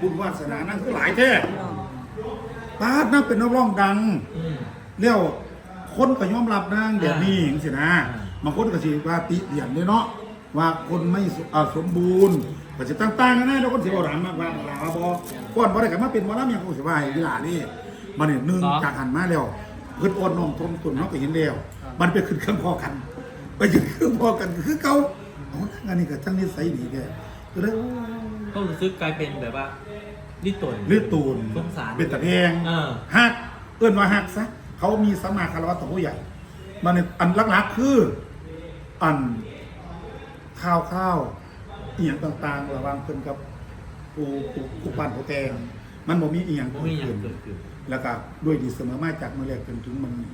บุญวาสนานั่นคือหลายแท้ปาดนั่นเป็นนักร้องดังอืมเลี้ยวคนก็ยอมรับนางแบบนี้อย่างสินะอ่าบางคนก็สิว่าติเตียนเลยเนาะว่าคนไม่สอ่าสมบูรณ์ก็จะต่างๆกันนะแล้วคนสิบ่ถามมากว่าลาบ่ก่อนบ่ได้ก็มาเป็นหมอลำอย่างกูสิว่าให้เวลานี่มันนี่หนึ่งจากหันมาแล้วเพิ่นโอนน้องตนตุนเนาะก็เห็นแล้วมันไปขึ้นเครื่องพอกัน ไปขึ้นเครื่องพอกันคือเก่าเอาอันนี้ก็จังนิสัยดีแกก็เลยโอ้ ก็รู้สึกกลายเป็นแบบว่าลิตนลือตูนสงสาร เป็นตะแพงเออฮักเอื้อนว่าฮักซะเขามีสัมมาคารวะต่อผู้ใหญ่ มันเนี่ยอันหลักๆคือ อันข้าวข้าวเอียงต่างๆ ระหว่างเพิ่นกับปูปูปูปั้นปูแตงมันบ่มีเอียงบ่มีหยังเกิดขึ้น แล้วก็ด้วยดีเสมอมาจากมือแรกจนถึงมือนี้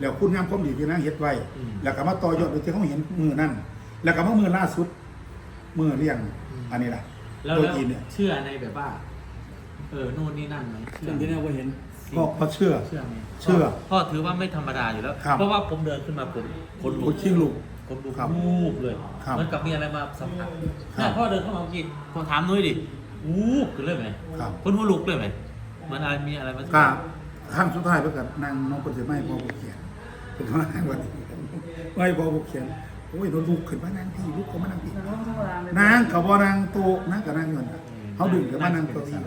แล้วคุณงามความดีที่นางเฮ็ดไว้ อืมแล้วก็มาต่อยอดโดยที่เขาเห็นมือนั่นแล้วก็มามือล่าสุดมือเลี้ยง อืม อันนี้แหละ แล้วตัวแล้วจีนเนี่ยเชื่อในแบบว่า เออโน่นนี่นั่นไหมเชื่อสิ่งที่เราเห็น ก็เพราะเชื่อ เชื่อไหมเชื่อพ่อถือว่าไม่ธรรมดาอยู่แล้ว ครับ เพราะว่าผมเดินขึ้นมาผมคนลุโอ้กชิงลูก ผมดูครับวูบเลยครับเหมือนกับมีอะไรมาสัมผัสครับเนี่ยพ่อเดินเข้ามาเมื่อกี้ผมถามนุ้ยดิวูบขึ้นเลยไหมครับ คนหัวลุกเลยไหมมันอะไรมีอะไรมาสัมก็ผัสข้างสุดท้ายเพื่อกับนางน้องคนเสียไม่พอบุเขียนเป็นว่าวันนี้ไม่พอบุเขียนโอ้ยโดนลูกขึ้นมานางพี่ลูกเขามานางพี่นางเขาบ่นางโตนางกับนางเงินน่ะเขาดึงกับมานางตัวที่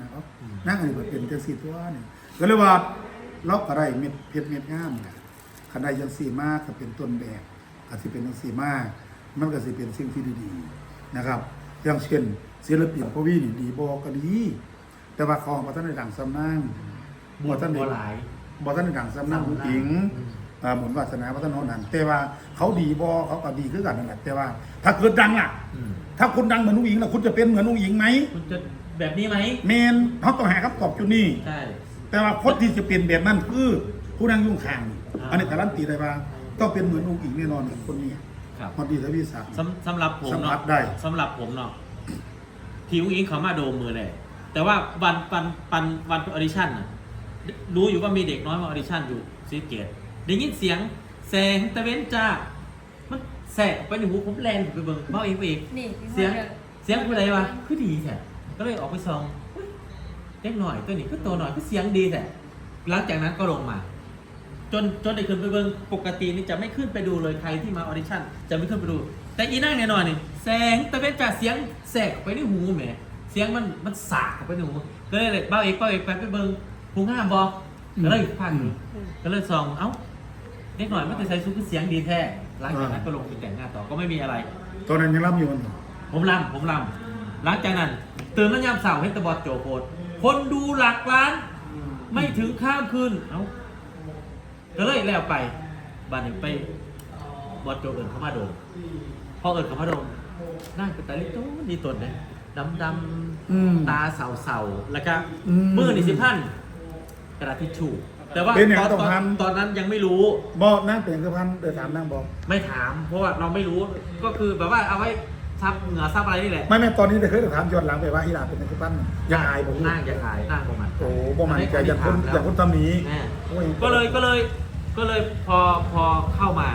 นะครับนางอันนี้มันเป็นจังสี่ตัวนี่ก็เลยว่าล็อกอะไรเม็ดเพชรเม็ดงามนะคันใดจังสี่มากก็เป็นต้นแบบก็สิเป็นจังสี่มาก มันก็สิเป็นสิ่งที่ดีๆนะครับอย่างเช่นศิลปินพวกวีนี่ดีบอก็ดี แต่ว่าเขาบ่ทันได้ดังสำนางบวชท่านบัได้วหลายบ่ทันได้ดังสำนางผู้หญิงอืมอ่า หมุนวาสนาพัฒนานนั้นแต่ว่าเขาดีบ่เขาก็ดีคือกันนั่นแหละแต่ว่า ถ้าเกิดดังล่ะอืมถ้าคุณดังเหมือนนุ้งหญิงล่ะคุณจะเป็นเหมือนนุ้งหญิงไหมคุณจะแบบนี้ไหมเมนเขาต้องหาคำตอบจุดนี้ใช่แต่ว่าคนที่จะเป็นแบบนั้นคือผู้นั่งยุ่งข้างนี่อ่าอันนี้การันตีได้ว่าต้องเป็นเหมือนนุ้งหญิงแน่นอนคนนี้ครับคนดีทวีศักดิ์สำสำหรับผมสัมผัเนาะสได้สำหรับผมเนาะผิวอิงเขามาโดมมือเลยแต่ว่าวันวันวันวันออดิชั่นน่ะรู้อยู่ว่ามีเด็กน้อยมาออดิชั่นอยู่ซีเกต ได้ยินเสียงแสงตะเวนจ้า มันแสกไปในหูผมแลนไปเบิ่งเบ้าเองไปเองนี่เสียงเสียงผู้ใดวะคือดีแท้ก็เลยออกไปส่องอุ๊ยเล็กหน่อยตัวนี้ก็ตัวหน่อยก็เสียงดีแท้หลังจากนั้นก็ลงมา จนจนได้ขึ้นไปเบิ่งปกตินี่จะไม่ขึ้นไปดูเลยใครที่มาออดิชั่นจะไม่ขึ้นไปดู แต่อีนั่งแน่นอนนี่แสงตะเวนจากเสียงแสกออกไปในหูแหมเสียงมันมันสากออกไปในหูก็เลยเลยเบ้าเอกเบ้าเอกไปไปเบิ่งหูงามบอกก็เลยพังอยู่ก็เลยส่องเอ้า เล็กหน่อยมันจะใส่ชุดเสียงดีแท้หลังจากนั้นก็ลงไปแต่งหน้าต่อก็ไม่มีอะไร ตอนนั้นยังรับอยู่มันผมลำผมลำหลังจากนั้นตื่นมายามเสาร์เฮตบอดโจโพดคนดูหลักล้าน ไม่ถึงข้ามคืนเอ้าก็เลยแล้วไปบ้านหนึ่งไปบอดโจเอินเข้ามาโดมพอเอินเข้ามาโดมนั่งเป็นตาลิโต้ดีตนเลยดำดอืมำตาเสาเสาๆแล้วก็อืมมือนี่สิพันกระดาษทิชชู่ แต่ว่าเป็นอย่างตอนต้องตอนทำ ตอนนั้นยังไม่รู้ บอกนั่งเป็นกระพันเดินถามนั่งบอก ไม่ถาม เพราะว่าเราไม่รู้ ก็คือแบบว่าเอาไว้ซับเหงื่อซับอะไรนี่แหละไม่ไม่ตอนนี้ได้เคยถามย้อนหลังไปว่าอีหลาเป็นกระพันอยังอายบอกนั่งอย่าขายนั่งประมาณโอ้บ่มันใจอย่างคนอย่างคนตำหนิแม่โอ้ยก็เลยก็เลย ก็เลยพอพอเข้ามา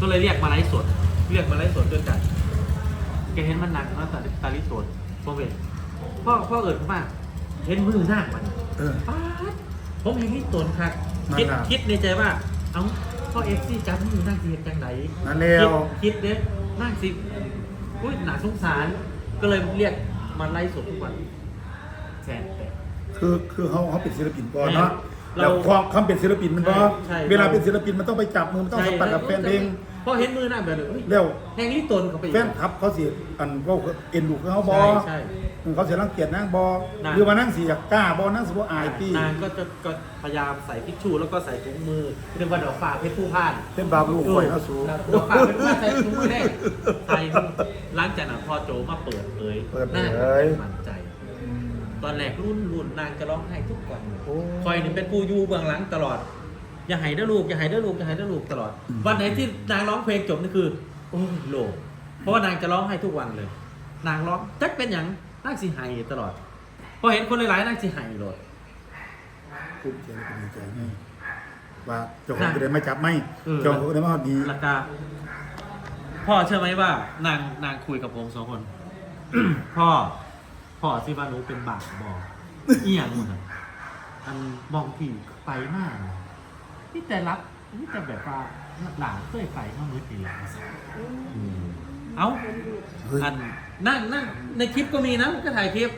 ก็เลยเรียกมาไลฟ์สด เรียกมาไลฟ์สดด้วยกันแกเห็นมันหนักแล้วตาตาลิสดโมเวทพ่อพ่อเอิดเข้ามาเห็นมือหน้ามันเออ ป๊าด ผมเห็นที่ตนคักนั่นคิดน่ะ คิดในใจว่า เอ้าพ่อเอฟซีจับมือนั่งเสียจังไหน นั่นแล้วคิดคิดเด้นั่งสิอุ้ยหนาสงสาร ก็เลยเรียกมาไลฟ์สดทุกวันแสนแปดคือคือเขาเขาเป็นศิลปินก่อนเนาะ เราแล้วความคำเป็นศิลปินมันก็ใช่ เวลาเราเป็นศิลปินมันต้องไปจับมือมันต้องสัมผัสกับแฟนเพลงพอเห็นมือหน้าแบบเฮ้ยเร็วแหงนี้ตนเขาไปอีก แฟนคลับเขาสิอันว่าเอ็นดูเขาบอใช่ใช่เขาเสียรังเกียจนั่งบอนั่ง หรือว่านั่งสีอยากกล้าบอนั่งสิว่าอายพี่นางก็จะก็พยายามใส่ทิชชู่แล้วก็ใส่ถุงมือเรียกว่าดอกฟ้าเพชรผู้พ่านเป็นบาปลูกข่อยเขาสูดอกฟ้าเพชรผู้พ่านใส่ถุงมือแรกใส่หลังจากนั้นพอโจมาเปิดเผยเปิดเผน่ายมั่นใจ ตอนแรกรุ่นรุ่นนางจะร้องไห้ทุกวันโอ้คอยนี่เป็นผู้อยู่เบื้องหลังตลอด อย่าให้ได้อลูกอย่าให้ได้อลูกอย่าให้ได้อลูกตลอด วันไหนที่นางร้องเพลงจบนี่คือ โอ้ยโลกเพราะว่านางจะร้องไห้ทุกวันเลย นางร้องจักเป็นอย่างนางสิไห้ตลอดพอเห็นคนหลายๆนางสิไห้โลดภูมิใจและดีใจให้ว่าเจ้าของจะได้มาจับไหมเออเจ้าของจะได้มาดีแล้วก็พ่อเชื่อไหมว่านางนางคุยกับผมสองคน พ่อ พอสิว่าหนูเป็นบาปบอกอีหยังหมดอะอันมองผีไปมากนะนี่แต่รับนี่แต่แบบว่าหลานเคยไปเมื่อมืดนี่แหละเอ้า เฮ้ยอันนั่งนั่งในคลิปก็มีนะผมก็ถ่ายคลิป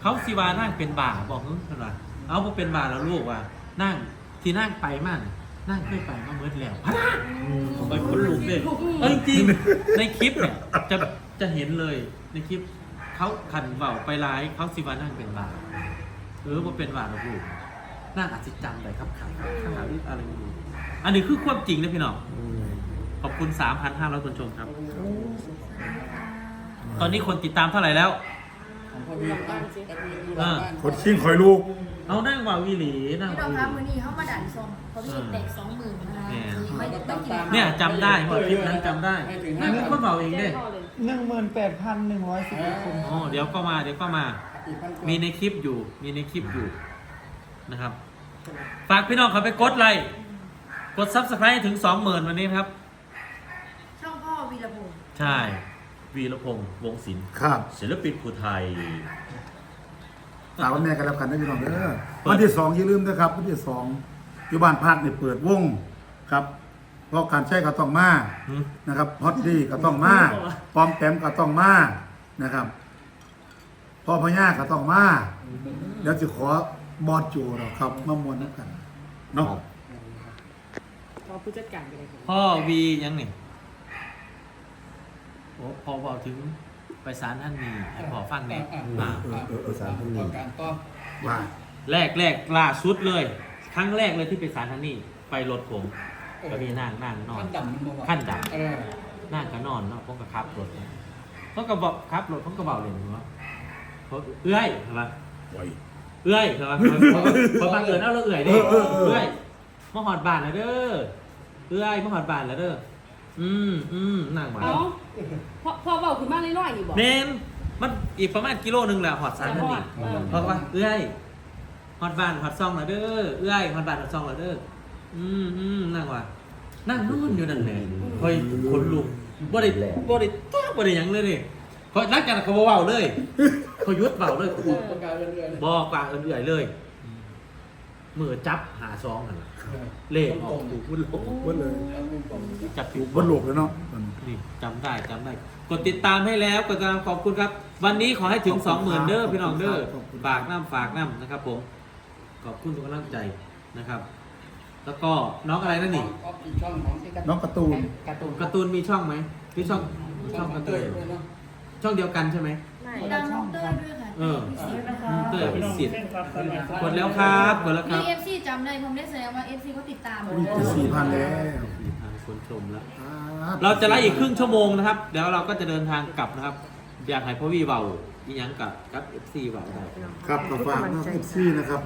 เขาสิวานั่งเป็นบ่าบอกเฮ้ยเท่าไหร่เอาพอเป็นบ่าแล้วลูกว่า นั่งที่นั่งไปมากนั่งเคยไปมาเมื่อแล้วพะนะผมไปคนลุกเลยเออจริงๆในคลิปเนี่ยจะจะเห็นเลยในคลิป เขาขันเบาไปไลฟ์เขาสิวานั่งเป็นบ่าเออพอเป็นบาแล้วลูกนั่งอาจจะจำไปครับขาข้างหลังอะไรไม่รู้อันนี้คือความจริงนะพี่น้องขอบคุณ 3,500 คนชมครับ ตอนนี้คนติดตามเท่าไหร่แล้วของพ่อพี่บ้านแอดมินอยู่หลังบ้านคนชิงคอยลูก เอานั่งว่าวิหลีนั่งพี่น้ว่าองวิหลีคะมือนี้เขามาดันทรงเขามีแตกสองหมื่นนะคะแหม่ไม่ได้ไม่กินเนี่ยจำได้ว่าคลิปนั้นจำได้นั่งคนเบาเองเด้ หนึ่งหมื่นแปดพันหนึ่งร้อยสิบเอ็ดคนอ๋อเดี๋ยวก็มาเดี๋ยวก็มา อีกพันกว่ามีในคลิปอยู่ มีในคลิปอยู่นะครับ ฝากพี่น้องเขาไปกดไลค์กดซับสไครต์ถึงสองหมื่นวันนี้ครับ ช่องพ่อวีรพงศ์ใช่ วีรพงษ์วงศิลป์ครับศิลปินผู้ไทย ฝากวันแม่กันแล้วกันนะพี่น้องเด้อวันที่สองอย่าลืมนะครับวันที่สองอยู่บ้านพักเนี่ยเปิดวงครับ เพราะการใช้ก็ต้องมาหืม นะครับฮอตดีก็ต้องมาปอมแปมก็ต้องมานะครับพ่อพญาก็ต้องมาเดี๋ยวจะขอบอดจูเราครับมามวนนักกันเนาะพอผู้จัดการไปเลยครับพ่อวียังนี่โอ้พอบอกถึงไปศาลท่านมีให้พอฟังเนี่ยอ่าอ่าเออเออเออสารพันต่นี่อการต่อว่าแรกแรกล่าสุดเลย ครั้งแรกเลยที่ไปศาลท่านนี่ไปรถผม ก็มีนั่งนั่งนอนขั้นดำมันบอกว่าขั้นดเออนั่งก็นอนเนาะผมก็ขับรถเขาก็บอกขับรถผมก็เบาเลยว่าเขาเอื้อยใช่ปะไหวเอื้อยใช่ปะพอบังเอิญเอาเราเอื้อยดิเออเออเออ เอื้อยมาหอดบานแล้วเด้อ เอื้อยมาหอดบานแล้วเด้อ อืมอืมนั่งมาเอ้าพอพอเบาขึ้นมาน้อยๆนี่บอกเนนมันอีกประมาณกิโลหนึงแหละหอดศาลท่านนี่เออเพราะว่าเอื้อยฮอดบ้านฮอดซองแล้วเด้อ เอื้อยฮอดบ้านฮอดซองแล้วเด้อ อืมอืมนั่งว่านั่งนอนอยู่นั่นแหละเฮ้ยคนลุกบ่ได้บ่ได้ตัวบ่ได้หยังเลยนี่เขานักกันเขาบ่เว้าเลยเขาหยุดเว้าเลยประกาศเรื่อยๆบ่กว่าเอื้อยๆเลยมือจับหาซองนั่นล่ะเลขออกถูกบุญโลกว่าเลยจับถูกบนโลกเลยเนาะนี่จำได้จำได้ กดติดตามให้แล้วกดติดตามขอบคุณครับ วันนี้ขอให้ถึงสองหมื่นเด้อพี่น้องเด้อฝากน้ำฝากน้ำนะครับผมขอบคุณทุกกำลังใจนะครับ แล้วก็น้องอะไรนั่นนี่ก็อีกช่องของที่น้องการ์ตูน การ์ตูนการ์ตูนมีช่องไหมมีช่องช่องการ์ตูนด้วยเนาะช่องเดียวกันใช่ไหมดังน้องเต้ยด้วยค่ะเออพิเศษนะคะเตอร์พิสิทธิ์กดแล้วครับกดแล้วคมีรับเอฟซีจำได้ผมได้แสดงว่าเอฟซีเขาติดตามมีจะสี่พันแล้วสี่พันคนชมแล้ว เราจะไล่อีกครึ่งชั่วโมงนะครับ เดี๋ยวเราก็จะเดินทางกลับนะครับ อยากให้พ่อวีเบาอีหยังกับกับเอฟซีเบาได้ ครับต่อฝากน้องเอฟซีนะครับ